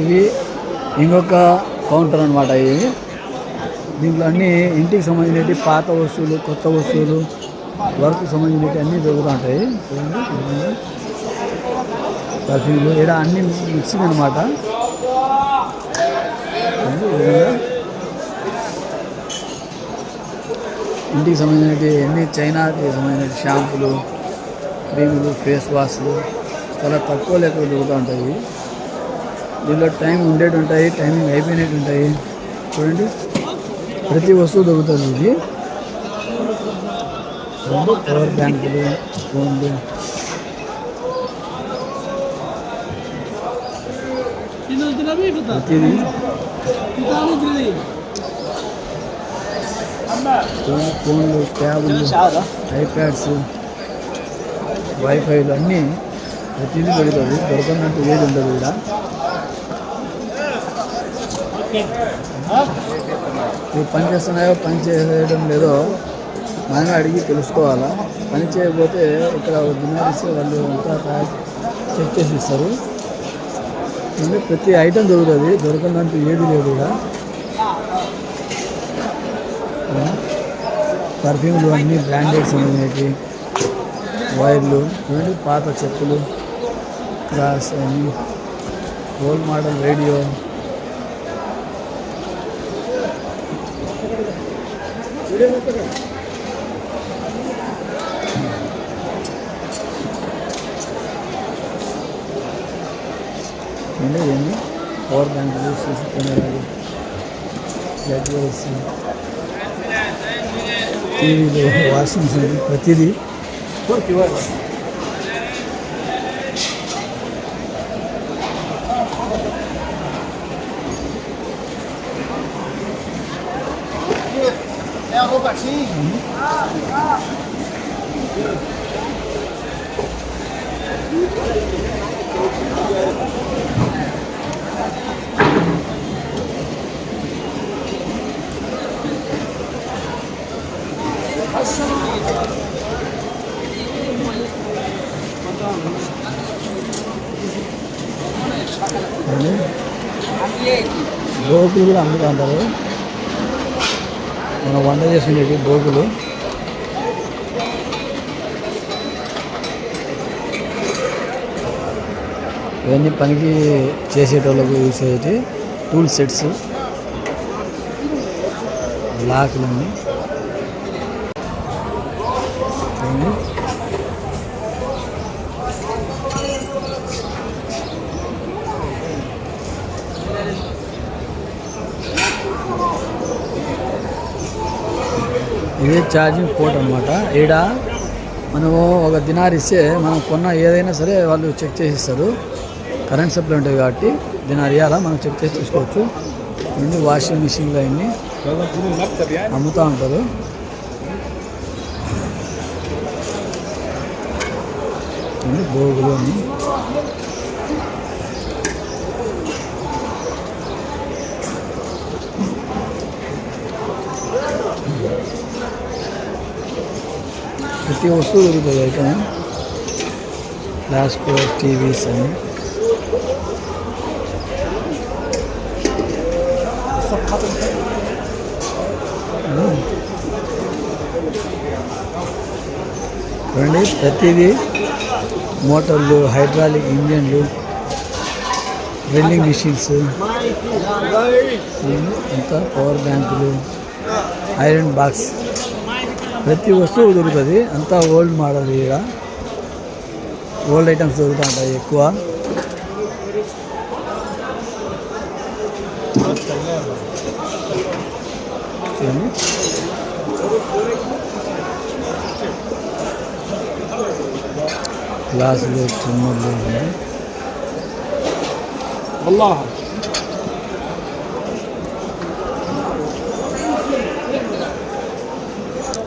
ఇవి ఇంకొక కౌంటర్ అనమాట ఇవి. దీంట్లో అన్ని ఇంటికి సంబంధించినవి పాత వస్తువులు కొత్త వస్తువులు వర్క్ సంబంధించినవి అన్నీ దొరుకుతూ ఉంటాయి. పర్ఫ్యూమ్లు ఇలా అన్ని మిక్సింగ్ అనమాట ఇంటికి సంబంధించినవి అన్ని చైనాకి సంబంధించిన షాంపులు క్రీములు ఫేస్ వాష్లు చాలా తక్కువ లెక్క దొరుకుతూ ఉంటాయి దీనిలో టైం ఉండేటి ఉంటాయి టైమింగ్ అయిపోయినట్టు ఉంటాయి. చూడండి. ప్రతి వస్తువు దొరుకుతుంది ఇది. చూడండి, పవర్ బ్యాంకులు ఫోన్లు. ప్రతిదీ. చూడండి, ఫోన్లు ట్యాబులు ఐప్యాడ్స్ వైఫైలు అన్నీ ప్రతిదీ దొరుకుతుంది దొరకనంటూ ఏది ఉండదు ఇక్కడ. నువ్వు పని చేస్తున్నాయో పని చేయడం లేదో మనమే అడిగి తెలుసుకోవాలా. పని చేయకపోతే ఇక్కడ దినారిస్తే వాళ్ళు అంతా తయారు చెక్ చేసి ఇస్తారు. అంటే ప్రతి ఐటెం దొరుకుతుంది. దొరకదంటూ ఏది లేదు కూడా పర్ఫ్యూమ్లు అన్నీ బ్రాండెడ్ సంబంధించి వైర్లు చూడండి పాత చెప్పులు క్లాస్ అన్ని. ఓల్డ్ మోడల్ రేడియో చూడండి ఇవన్నీ పవర్ బ్యాంకులు సీసీ కెమెరాలు జడ్వర్స్ టీవీలు వాషింగ్ మిషన్ ప్రతిదీ చూడండి. గోకులు కూడా అమ్ముతూ ఉంటారు మనం వంట చేసుకునేవి గోగులు ఇవన్నీ పనికి చేసేటోళ్ళకు యూస్ అయ్యేటి టూల్ సెట్స్ లాకులన్నీ చూడండి ఇది ఛార్జింగ్ పోర్ట్ అనమాట ఈడ మనము ఒక దినార్ ఇస్తే మనం కొన్న ఏదైనా సరే వాళ్ళు చెక్ చేసి ఇస్తారు కరెంట్ సప్లై ఉంటుంది కాబట్టి దినార్ ఇవ్వాలా మనం చెక్ చేసి తీసుకోవచ్చు ఇవన్నీ వాషింగ్ మిషన్లు అవన్నీ అమ్ముతూ ఉంటారు. ఇవన్నీ బోగులు అన్నీ. ప్రతి వస్తువు దొరుకుతుంది గ్లాస్ ఫ్లాస్కో టీవీస్ అని చూడండి ప్రతిదీ మోటార్లు హైడ్రాలిక్ ఇంజన్లు డ్రిల్లింగ్ మిషన్స్ అంతా పవర్ బ్యాంకులు ఐరన్ బాక్స్ ప్రతి వస్తువు దొరుకుతుంది. అంతా ఓల్డ్ మోడల్ ఇక్కడ ఓల్డ్ ఐటమ్స్ దొరుకుతూ ఉంటాయి ఎక్కువ. చూడండి గ్లాసులు చిన్న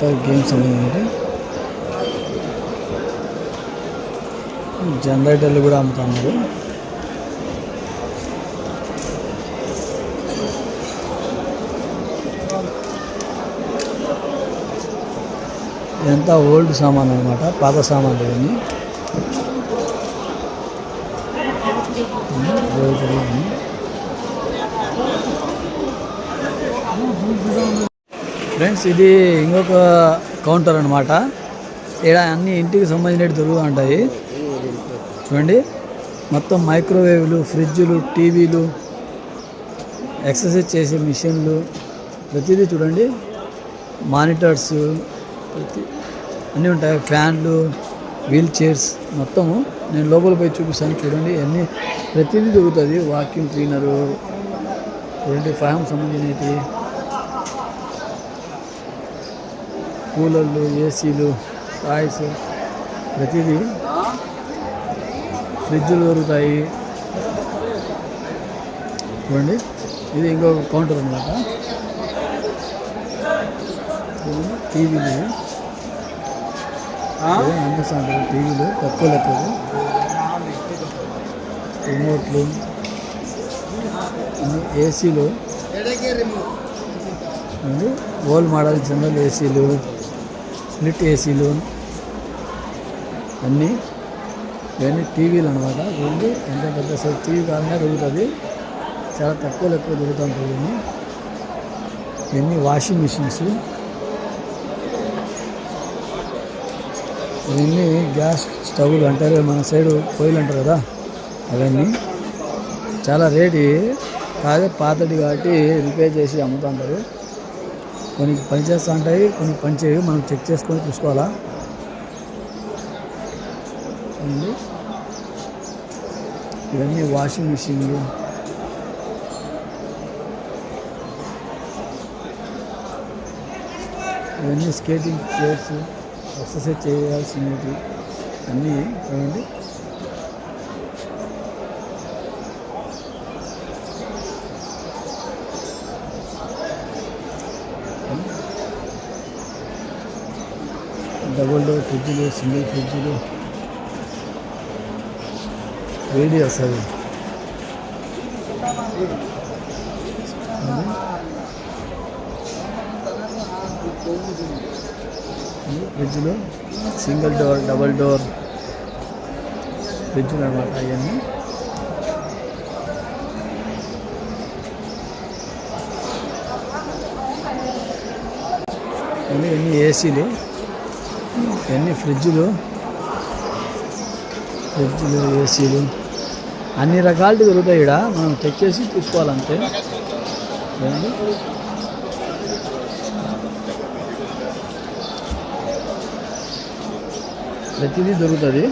గేమ్స్ గేమ్ సంబంధించి జనరేటర్లు కూడా అమ్ముతున్నారు. ఇదంతా ఓల్డ్ సామాన్ అనమాట పాత సామాన్లు ఇవన్నీ ఓల్డ్ ఇవన్నీ. ఫ్రెండ్స్ ఇది ఇంకొక కౌంటర్ అనమాట ఇక్కడ అన్ని ఇంటికి సంబంధించినవి దొరుకుతూ ఉంటాయి. చూడండి మొత్తం మైక్రోవేవ్లు ఫ్రిడ్జ్లు టీవీలు ఎక్సర్సైజ్ చేసే మిషన్లు ప్రతిదీ చూడండి. మానిటర్స్ ప్రతి అన్నీ ఉంటాయి. ఫ్యాన్లు వీల్ చైర్స్ మొత్తము నేను లోపల పోయి చూపిస్తాను. చూడండి అన్నీ ప్రతిదీ దొరుకుతుంది వాక్యూమ్ క్లీనరు చూడండి ఫ్యామ్ సంబంధించినవి. కూలర్లు ఏసీలు టాయ్స్ ప్రతిదీ ఫ్రిడ్జ్లు దొరుకుతాయి. చూడండి. ఇది ఇంకొక కౌంటర్ అనమాట టీవీలు. అనిపిస్తుంది టీవీలు. తక్కువ లెక్కలు. రిమోట్లు. ఏసీలు. ఓల్డ్ మోడల్ జనరల్ ఏసీలు. స్ప్లిట్ ఏసీలు అన్నీ ఇవన్నీ టీవీలు అనమాట ఇవన్నీ ఎంత పెద్ద సైజ్ టీవీ కావాలన్నా దొరుకుతుంది. చాలా తక్కువ ఎక్కువ దొరుకుతుంటాయి ఇవన్నీ. ఇవన్నీ వాషింగ్ మిషన్స్. ఇవన్నీ గ్యాస్ స్టవ్లు అంటారు మన సైడు పొయ్యిలు అంటారు కదా అవన్నీ. చాలా రేటు. కాదే పాతది కాబట్టి రిపేర్ చేసి అమ్ముతుంటారు కొన్ని పనిచేస్తూ ఉంటాయి కొన్ని పనిచేయవు మనం చెక్ చేసుకొని చూసుకోవాలా? చూడండి. ఇవన్నీ వాషింగ్ మిషన్లు. ఇవన్నీ స్కేటింగ్ చైర్స్ ఎక్సర్సైజ్ చేయాల్సినవి అన్నీ చూడండి. డబుల్ డోర్ ఫ్రిడ్జ్లు సింగిల్ ఫ్రిడ్జ్లు. వేడి వస్తుంది ఫ్రిడ్జ్లు సింగిల్ డోర్ డబుల్ డోర్. ఫ్రిడ్జ్లు అనమాట అవన్నీ ఇవన్నీ ఎన్ని ఏసీలు ఇవన్నీ ఫ్రిడ్జ్లు. ఫ్రిడ్జ్లు ఏసీలు. అన్ని రకాలు దొరుకుతాయి ఇక్కడ మనం చెక్ చేసి చూసుకోవాలంతే ప్రతిదీ దొరుకుతుంది.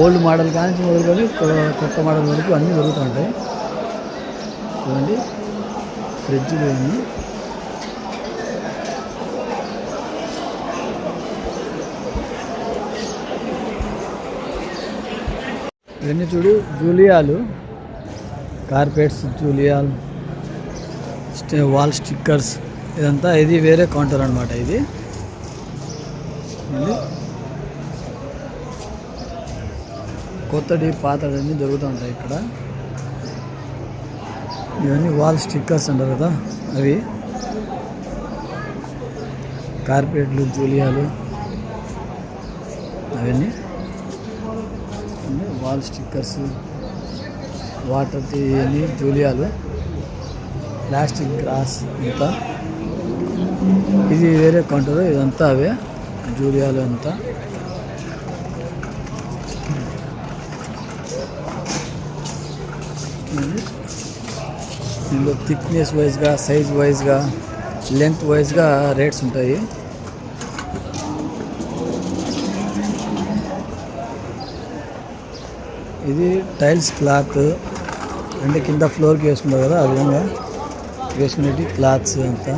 ఓల్డ్ మోడల్ కానీ మొదలుకొని కొత్త మోడల్ వరకు అన్నీ దొరుకుతుంటాయి. చూడండి ఫ్రిడ్జ్లు ఇవన్నీ. ఇవన్నీ చూడు జూలియాలు. కార్పెట్స్ జూలియాల్ వాల్ స్టిక్కర్స్ ఇదంతా ఇది వేరే కౌంటర్ అనమాట ఇది. కొత్తది పాతది అన్నీ దొరుకుతూ ఉంటాయి ఇక్కడ. ఇవన్నీ వాల్ స్టిక్కర్స్ అంటారు కదా అవి. కార్పెట్లు జూలియాలు అవన్నీ. వాల్ స్టిక్కర్స్ వాటర్ తీయని జూలియాలు ప్లాస్టిక్ గ్రాస్ అంతా. ఇది వేరే కౌంటర్ ఇదంతా అవే జూలియాలు అంతా. ఇందులో థిక్నెస్ వైజ్గా సైజ్ వైజ్గా లెంత్ వైజ్గా రేట్స్ ఉంటాయి. ఇది టైల్స్ క్లాత్ అంటే కింద ఫ్లోర్కి వేసుకుంటారు కదా ఆ విధంగా వేసుకునేటి క్లాత్స్ అంతా.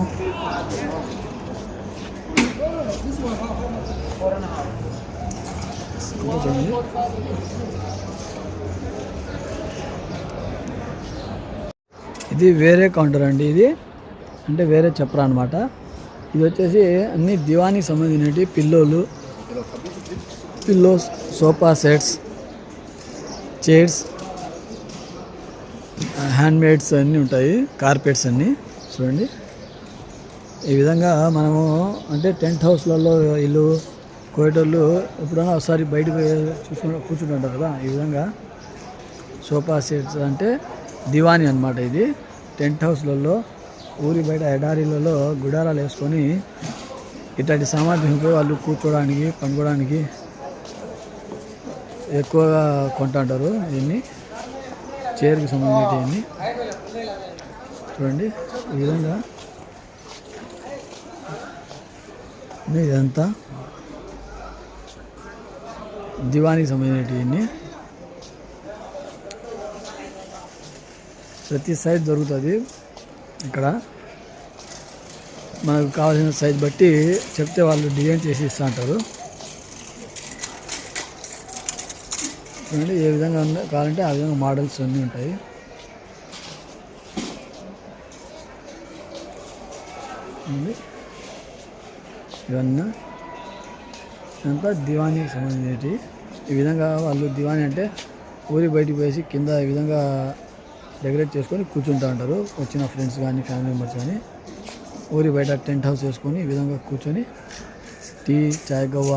ఇది వేరే కౌంటర్ అండి ఇది. అంటే వేరే చెప్పరా అనమాట ఇది వచ్చేసి అన్ని దివానికి సంబంధించినవి పిల్లోలు pillows sofa sets chairs handmades అన్నీ ఉంటాయి కార్పెట్స్ అన్నీ. చూడండి. ఈ విధంగా మనము అంటే టెంట్ హౌస్లలో ఇల్లు కోయటోళ్ళు ఎప్పుడైనా ఒకసారి బయటకు చూసుకుంటూ కూర్చుంటుంటారు కదా. ఈ విధంగా సోఫా సెట్స్ అంటే దివాని అన్నమాట ఇది. టెంట్ హౌస్లలో ఊరి బయట ఎడారిలలో గుడారాలు వేసుకొని ఇట్లాంటి సామర్థ్యంపై వాళ్ళు కూర్చోడానికి పండుకోవడానికి ఎక్కువగా కొంటుంటారు దీన్ని. చైర్కి సంబంధించినవి చూడండి ఈ విధంగా. ఇదంతా. దివానికి సంబంధించినవి ప్రతి సైజ్ దొరుకుతుంది ఇక్కడ. మనకు కావాల్సిన సైజ్ బట్టి చెప్తే వాళ్ళు డిజైన్ చేసి ఇస్తూ ఉంటారు చూడండి ఏ విధంగా ఉందో కావాలంటే ఆ విధంగా మోడల్స్ అన్నీ ఉంటాయి. ఇవన్నీ. అంతా దివానీకి సంబంధించినవి. ఈ విధంగా వాళ్ళు దివానీ అంటే ఊరి బయటికి వేసి కింద ఈ విధంగా డెకరేట్ చేసుకొని కూర్చుంటూ ఉంటారు. వచ్చిన ఫ్రెండ్స్ కానీ ఫ్యామిలీ మెంబర్స్ కానీ. ఊరి బయట టెంట్ హౌస్ వేసుకొని ఈ విధంగా కూర్చొని టీ చాయ్ గవ్వ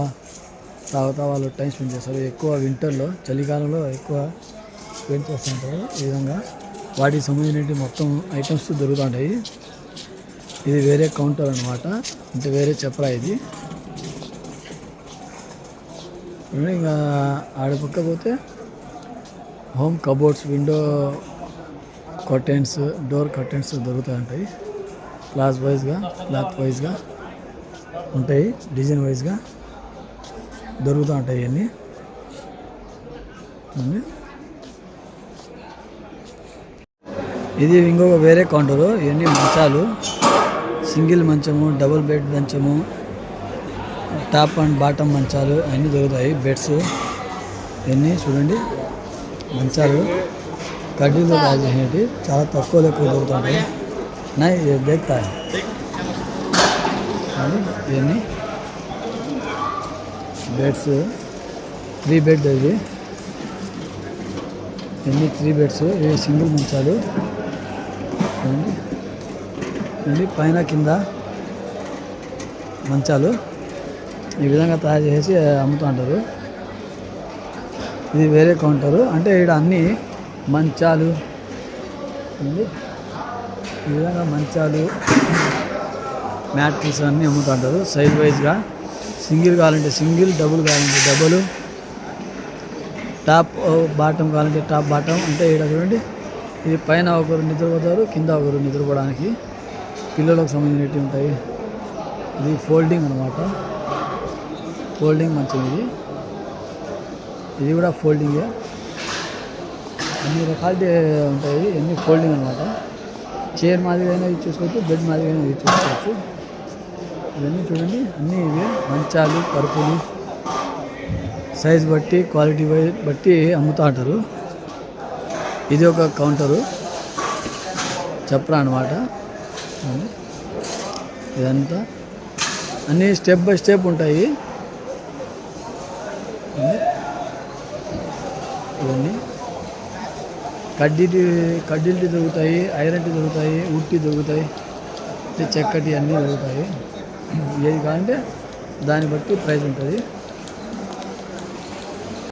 తాగుతా వాళ్ళు టైం స్పెండ్ చేస్తారు. ఎక్కువ వింటర్లో చలికాలంలో ఎక్కువ స్పెండ్ చేస్తుంటారు ఈ విధంగా వాటికి సంబంధించినవి మొత్తం ఐటమ్స్ దొరుకుతుంటాయి ఇది వేరే కౌంటర్ అనమాట అంటే వేరే చెప్పరా ఇది? ఇంకా ఆడపక్క పోతే home cupboards window curtains door curtains దొరుకుతూ ఉంటాయి. క్లాస్ వైజ్గా క్లాత్ వైజ్గా ఉంటాయి డిజైన్ వైజ్గా. దొరుకుతూ ఉంటాయి ఇవన్నీ ఇది ఇంకొక వేరే కౌంటరు. ఇవన్నీ మంచాలు. సింగిల్ మంచము డబుల్ బెడ్ మంచము టాప్ అండ్ బాటమ్ మంచాలు అన్నీ దొరుకుతాయి. బెడ్స్ ఇవన్నీ చూడండి. మంచాలు. కడ్డీతో తయారు చేసినవి చాలా తక్కువ ఎక్కువ దొరుకుతుంటాయి నా ఇది దేక్తా ఇవన్నీ. బెడ్స్. త్రీ బెడ్ ఇది ఇవన్నీ త్రీ బెడ్స్. ఇవి సింగిల్ మంచాలు చూడండి పైన కింద మంచాలు. ఈ విధంగా తయారు చేసి అమ్ముతూ ఉంటారు. ఇది వేరే కౌంటరు. అంటే ఇక్కడ అన్ని మంచాలు. ఈ విధంగా మంచాలు మ్యాట్రిక్స్ అన్నీ అమ్ముతూ ఉంటారు. సైజ్ వైజ్గా. సింగిల్ కావాలంటే సింగిల్ డబుల్ కావాలంటే డబుల్. టాప్ బాటమ్ కావాలంటే టాప్ బాటమ్. అంటే ఇక్కడ చూడండి ఇది పైన ఒకరు నిద్రపోతారు కింద ఒకరు నిద్రపోవడానికి. పిల్లలకు సంబంధించినవి ఉంటాయి. ఇది ఫోల్డింగ్ అనమాట ఫోల్డింగ్ మంచిది. ఇది ఇది కూడా ఫోల్డింగే. అన్ని రకాలు ఉంటాయి. అన్ని ఫోల్డింగ్ అనమాట చైర్ మాదిరిగా యూజ్ చేసుకోవచ్చు బెడ్ మాదిరిగా యూజ్ చేసుకోవచ్చు. ఇవన్నీ చూడండి. అన్నీ ఇవే. మంచాలు పరుపులు. సైజ్ బట్టి క్వాలిటీ వై- బట్టి అమ్ముతూ ఉంటారు. ఇది ఒక కౌంటరు. చెప్పరా అనమాట ఇదంతా. అన్నీ స్టెప్ బై స్టెప్ ఉంటాయి. ఇవన్నీ. కడ్డీటి కడ్డీలు దొరుకుతాయి ఐరన్టి దొరుకుతాయి ఉట్టి దొరుకుతాయి. చక్కటి చెక్కటి అన్నీ దొరుకుతాయి. ఏది కావాలంటే దాన్ని బట్టి ప్రైస్ ఉంటుంది.